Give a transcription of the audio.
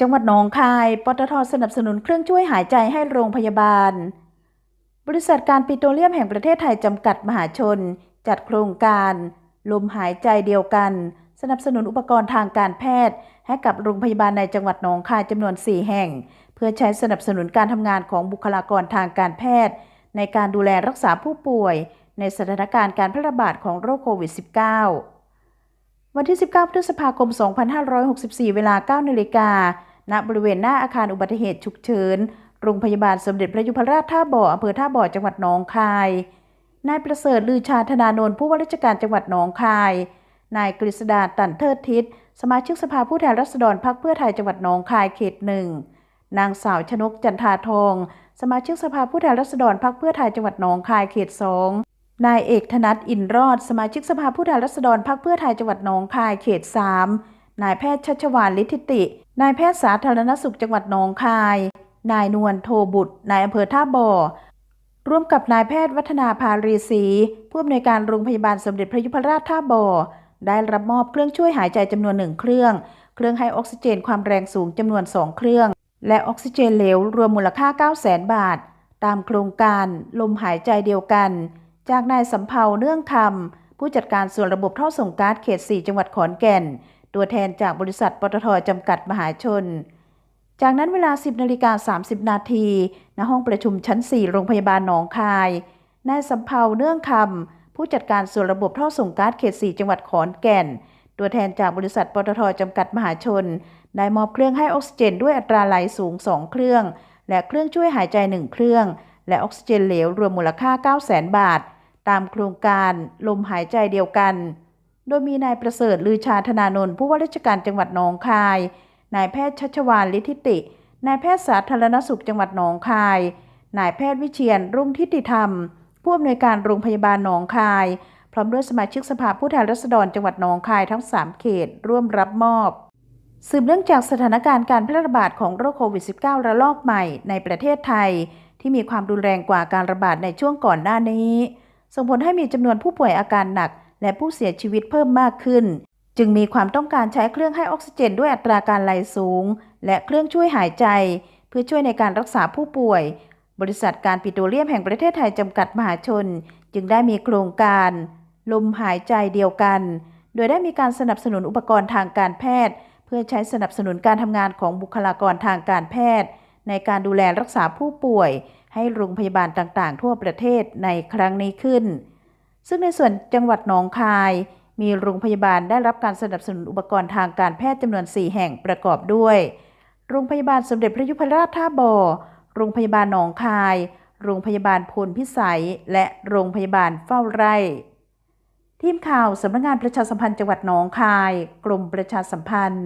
จังหวัดหนองคาย ปตทสนับสนุนเครื่องช่วยหายใจให้โรงพยาบาล บริษัทการปิโตรเลียมแห่งประเทศไทยจำกัดมหาชน จัดโครงการ ลมหายใจเดียวกัน สนับสนุนอุปกรณ์ทางการแพทย์ ให้กับโรงพยาบาลในจังหวัดหนองคายจำนวน 4 แห่ง เพื่อใช้สนับสนุนการทำงานของบุคลากรทางการแพทย์ ในการดูแลรักษาผู้ป่วย ในสถานการณ์การแพร่ระบาดของโรคโควิด -19 วันที่ 19 พฤษภาคม 2564 เวลา 9นาฬิกา ณ บริเวณหน้าอาคารอุบัติเหตุฉุกเฉิน โรงพยาบาลสมเด็จพระยุพราชท่าบ่ออำเภอท่าบ่อ จังหวัดหนองคาย นายประเสริฐลือชาธนานนท์ผู้ว่าราชการจังหวัดหนองคาย นายกฤษดาตันเทิดทิศ สมาชิกสภาผู้แทนราษฎรพรรคเพื่อไทยจังหวัดหนองคายเขตหนึ่ง นางสาวชนกจันทาทอง สมาชิกสภาผู้แทนราษฎรพรรคเพื่อไทยจังหวัดหนองคายเขตสอง นายเอกธนัทอินรอด สมาชิกสภาผู้แทนราษฎรพรรคเพื่อไทยจังหวัดหนองคายเขตสามนายแพทย์ชัชวานลิทธิติ นายแพทย์สาธารณสุขจังหวัดหนองคาย นายนวลโทบุตร นายอำเภอท่าบ่อ ร่วมกับนายแพทย์วัฒนาภารีศรีผู้อำนวยการโรงพยาบาลสมเด็จพระยุพราชท่าบ่อ ได้รับมอบเครื่องช่วยหายใจจำนวนหนึ่งเครื่อง เครื่องให้ออกซิเจนความแรงสูงจำนวน2เครื่อง และออกซิเจนเหลวรวมมูลค่า 9 0 0 0 0 0 บาท ตามโครงการลมหายใจเดียวกัน จากนายสำเภาเนื่องคำผู้จัดการส่วนระบบท่อส่งก๊าซเขต 4 จังหวัดขอนแก่น ตัวแทนจากบริษัทปตทจำกัดมหาชน จากนั้นเวลา 10นาฬิกา30 นาทีณห้องประชุมชั้น 4 โรงพยาบาลหนองคายนายสำเภาเนื่องคำผู้จัดการส่วนระบบท่อส่งก๊าซเขต 4 จังหวัดขอนแก่น ตัวแทนจากบริษัทปตทจำกัดมหาชนได้มอบเครื่องให้ออกซิเจน ด้วยอัตราไหลสูง 2 เครื่อง และเครื่องช่วยหายใจ 1 เครื่อง และออกซิเจนเหลวรวมมูลค่า 9 0 0 0 0 0 บาท ตามโครงการลมหายใจเดียวกัน โดยมีนายประเสริฐลือชาธนานนท์ผู้ว่าราชการจังหวัดหนองคาย นายแพทย์ชัชวานลิทธิติ นายแพทย์สาธารณสุขจังหวัดหนองคาย นายแพทย์วิเชียนรุ่งทิติธรรม ผู้อำนวยการโรงพยาบาลหนองคาย พร้อมด้วยสมาชิกสภาผู้แทนราษฎรจังหวัดหนองคายทั้ง 3 เขต ร่วมรับมอบสืบเนื่องจากสถานการณ์การแพร่ระบาดของโรคโควิด -19 ระลอกใหม่ในประเทศไทย ที่มีความรุนแรงกว่าการระบาดในช่วงก่อนหน้านี้ ส่งผลให้มีจำนวนผู้ป่วยอาการหนัก และผู้เสียชีวิตเพิ่มมากขึ้น จึงมีความต้องการใช้เครื่องให้ออกซิเจน ด้วยอัตราการไหลสูง และเครื่องช่วยหายใจ เพื่อช่วยในการรักษาผู้ป่วย บริษัทการปิโตรเลียมแห่งประเทศไทยจำกัดมหาชน จึงได้มีโครงการ ลมหายใจเดียวกัน โดยได้มีการสนับสนุนอุปกรณ์ทางการแพทย์ เพื่อใช้สนับสนุนการทำงานของบุคลากรทางการแพทย์ ในการดูแลรักษาผู้ป่วย ให้โรงพยาบาลต่างๆ ทั่วประเทศในครั้งนี้ขึ้น ซึ่งในส่วนจังหวัดหนองคาย มีโรงพยาบาลได้รับการสนับสนุนอุปกรณ์ทางการแพทย์จำนวน 4 แห่งประกอบด้วย โรงพยาบาลสมเด็จพระยุพราชท่าบ่อ โรงพยาบาลหนองคาย โรงพยาบาลพลพิสัย และโรงพยาบาลเฝ้าไร่ ทีมข่าวสำนักงงานประชาสัมพันธ์จังหวัดหนองคาย กรมประชาสัมพันธ์